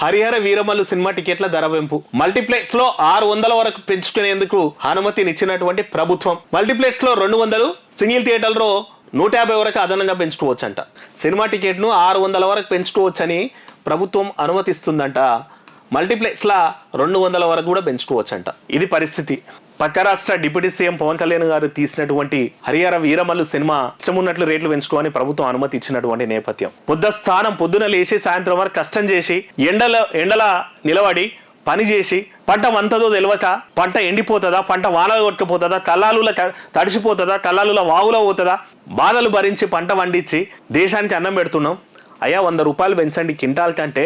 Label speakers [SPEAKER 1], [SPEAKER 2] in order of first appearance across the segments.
[SPEAKER 1] Harihara Veeramallu cinema టికెట్ల ధర పెంపు మల్టీప్లెక్స్లో ఆరు వందల వరకు పెంచుకునేందుకు అనుమతినిచ్చినటువంటి ప్రభుత్వం. మల్టీప్లెక్స్లో రెండు వందలు సింగిల్ థియేటర్లో నూట యాభై వరకు అదనంగా పెంచుకోవచ్చంట. సినిమా టికెట్ను ఆరు వందల వరకు పెంచుకోవచ్చని ప్రభుత్వం అనుమతిస్తుందంట. మల్టీప్లెక్స్ రెండు వందల వరకు కూడా పెంచుకోవచ్చంట. ఇది పరిస్థితి. పక్క రాష్ట్ర డిప్యూటీ సీఎం పవన్ కళ్యాణ్ గారు తీసినటువంటి హరిహర వీరమల్లు సినిమా ఇష్టం ఉన్నట్లు రేట్లు పెంచుకోవని ప్రభుత్వం అనుమతి ఇచ్చినటువంటి నేపథ్యం. పొద్దు స్థానం పొద్దున లేచి సాయంత్రం వరకు కష్టం చేసి ఎండల ఎండల నిలబడి పని చేసి పంట వంతదో తెలియక పంట ఎండిపోతుందా పంట వానలు కొట్టుకుపోతుందా కల్లాలుల తడిసిపోతుందా కల్లాలుల వాగులో పోతుందా బాధలు భరించి పంట వండించి దేశానికి అన్నం పెడుతున్నాం. అయ్యా వంద రూపాయలు పెంచండి కింటాల్ కంటే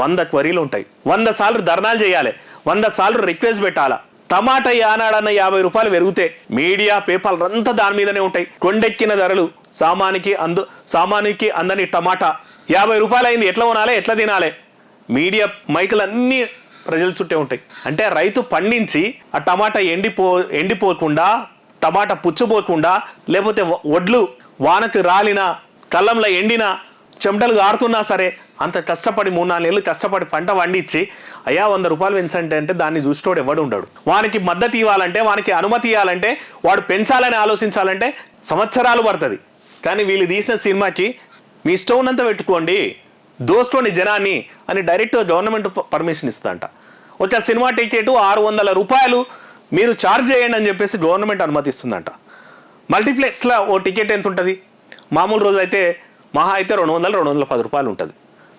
[SPEAKER 1] వంద క్వరీలు ఉంటాయి వంద సార్లు ధర్నాలు చేయాలి. వంద సార్లు రిక్వెస్ట్ పెట్టాలా. టమాటా యానాడన్న యాభై రూపాయలు పెరిగితే మీడియా పేపర్లు అంతా దాని మీదనే ఉంటాయి. కొండెక్కిన ధరలు సామానికి అందు సామానికి అందని టమాటా. యాభై రూపాయలు అయింది ఎట్లా కొనాలి ఎట్లా తినాలి? మీడియా మైకులు అన్నీ ప్రజలు చుట్టే ఉంటాయి. అంటే రైతు పండించి ఆ టమాటా ఎండిపో ఎండిపోకుండా టమాటా పుచ్చిపోకుండా లేకపోతే వడ్లు వానకు రాలిన కళ్ళంలో ఎండినా చెమటలు ఆడుతున్నా సరే అంత కష్టపడి మూడు నాలుగు నెలలు కష్టపడి పంట పండించి అయ్యా వంద రూపాయలు పెంచంటే అంటే దాన్ని చూసేటోడు ఎవడు ఉండడు. వానికి మద్దతు ఇవ్వాలంటే వానికి అనుమతి ఇవ్వాలంటే వాడు పెంచాలని ఆలోచించాలంటే సంవత్సరాలు పడుతుంది. కానీ వీళ్ళు తీసిన సినిమాకి మీ ఇష్టం ఉన్నంత పెట్టుకోండి దోసుకోండి జనాన్ని అని డైరెక్ట్ గవర్నమెంట్ పర్మిషన్ ఇస్తుందంట. ఒక సినిమా టికెట్ ఆరు వందల రూపాయలు మీరు ఛార్జ్ చేయండి అని చెప్పేసి గవర్నమెంట్ అనుమతిస్తుందంట. మల్టీప్లెక్స్లో ఓ టికెట్ ఎంత ఉంటుంది మామూలు రోజు అయితే మహా అయితే రెండు వందలు రెండు వందల పది రూపాయలు ఉంటుంది.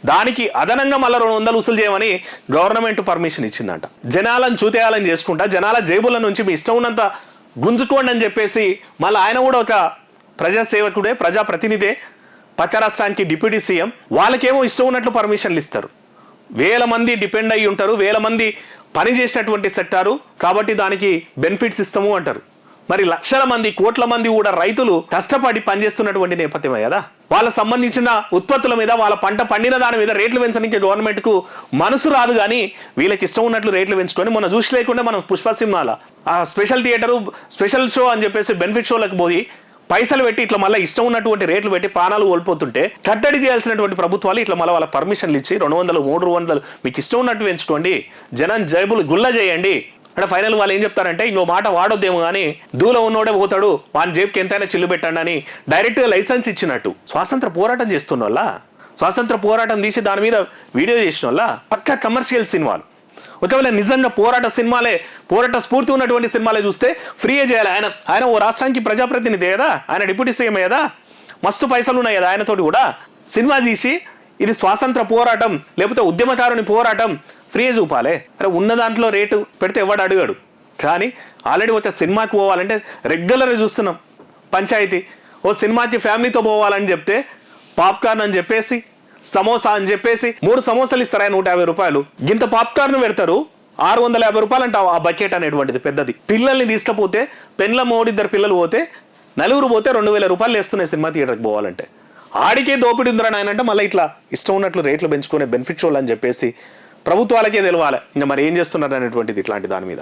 [SPEAKER 1] దానికి అదనంగా మళ్ళీ రెండు వందలు వసూలు చేయమని గవర్నమెంట్ పర్మిషన్ ఇచ్చిందంట. జనాలను చూతేయాలని చేసుకుంటా జనాల జేబుల నుంచి మీ ఇష్టం ఉన్నంత గుంజుకోండి అని చెప్పేసి మళ్ళీ ఆయన కూడా ఒక ప్రజాసేవకుడే ప్రజాప్రతినిధే పక్క రాష్ట్రానికి డిప్యూటీ సీఎం. వాళ్ళకేమో ఇష్టం ఉన్నట్లు పర్మిషన్లు ఇస్తారు. వేల మంది డిపెండ్ అయ్యి ఉంటారు వేల మంది పని చేసినటువంటి సెక్టారు కాబట్టి దానికి బెనిఫిట్స్ ఇస్తాము అంటారు. మరి లక్షల మంది కోట్ల మంది కూడా రైతులు కష్టపడి పనిచేస్తున్నటువంటి నేపథ్యమే కదా? వాళ్ళ సంబంధించిన ఉత్పత్తుల మీద వాళ్ళ పంట పండిన దాని మీద రేట్లు పెంచడానికి గవర్నమెంట్కు మనసు రాదు కానీ వీళ్ళకి ఇష్టం ఉన్నట్లు రేట్లు పెంచుకొని మన చూసి లేకుండా మనం పుష్ప సినిమాల ఆ స్పెషల్ థియేటరు స్పెషల్ షో అని చెప్పేసి బెనిఫిట్ షోలకు పోయి పైసలు పెట్టి ఇట్లా మళ్ళీ ఇష్టం ఉన్నటువంటి రేట్లు పెట్టి ప్రాణాలు కోల్పోతుంటే కట్టడి చేయాల్సినటువంటి ప్రభుత్వాలు ఇట్లా మళ్ళీ వాళ్ళ పర్మిషన్లు ఇచ్చి రెండు వందలు మూడు వందలు మీకు ఇష్టం ఉన్నట్టు పెంచుకోండి. జనం జైబులు గుల్ల చేయండి. అంటే ఫైనల్ వాళ్ళు ఏం చెప్తారంటే ఇంకో మాట వాడొద్దేమో కానీ దూలో ఉన్నోడే పోతాడు వాని జేబుకి ఎంతైనా చిల్లు పెట్టండి అని డైరెక్ట్గా లైసెన్స్ ఇచ్చినట్టు. స్వాతంత్ర పోరాటం చేస్తున్న వాళ్ళ స్వాతంత్ర పోరాటం తీసి దాని మీద వీడియో చేసిన వాళ్ళ పక్క కమర్షియల్ సినిమాలు. ఒకవేళ నిజంగా పోరాట సినిమాలే పోరాట స్ఫూర్తి ఉన్నటువంటి సినిమాలే చూస్తే ఫ్రీయే చేయాలి. ఆయన ఆయన ఓ రాష్ట్రానికి ప్రజాప్రతినిధి కదా ఆయన డిప్యూటీ సీఎం కదా మస్తు పైసలు ఉన్నాయి కదా ఆయనతోటి కూడా. సినిమా తీసి ఇది స్వాతంత్ర పోరాటం లేకపోతే ఉద్యమకారుని పోరాటం ఫ్రీ చూపాలే. అరే ఉన్న దాంట్లో రేటు పెడితే ఎవడు అడిగాడు? కానీ ఆల్రెడీ ఒక సినిమాకి పోవాలంటే రెగ్యులర్గా చూస్తున్నాం. పంచాయతీ. ఓ సినిమాకి ఫ్యామిలీతో పోవాలని చెప్తే పాప్కార్న్ అని చెప్పేసి సమోసా అని చెప్పేసి మూడు సమోసాలు ఇస్తారా నూట యాభై రూపాయలు? గింత పాప్కార్న్ పెడతారు. ఆరు వందల యాభై రూపాయలు అంట ఆ బకెట్ అనేటువంటిది పెద్దది. పిల్లల్ని తీసుకపోతే పెన్ల మోడిద్దరు పిల్లలు పోతే నలుగురు పోతే రెండు వేల రూపాయలు వేస్తున్నాయి సినిమా థియేటర్కి పోవాలంటే. ఆడికే దోపిడి ఉందిరా నాయనంటే మళ్ళీ ఇట్లా ఇష్టం ఉన్నట్లు రేట్లు పెంచుకునే బెనిఫిట్ షోలు అని చెప్పేసి ప్రభుత్వాలకే తెలవాలి. ఇంకా మరి ఏం చేస్తున్నారు అనేటువంటిది ఇట్లాంటి దాని మీద.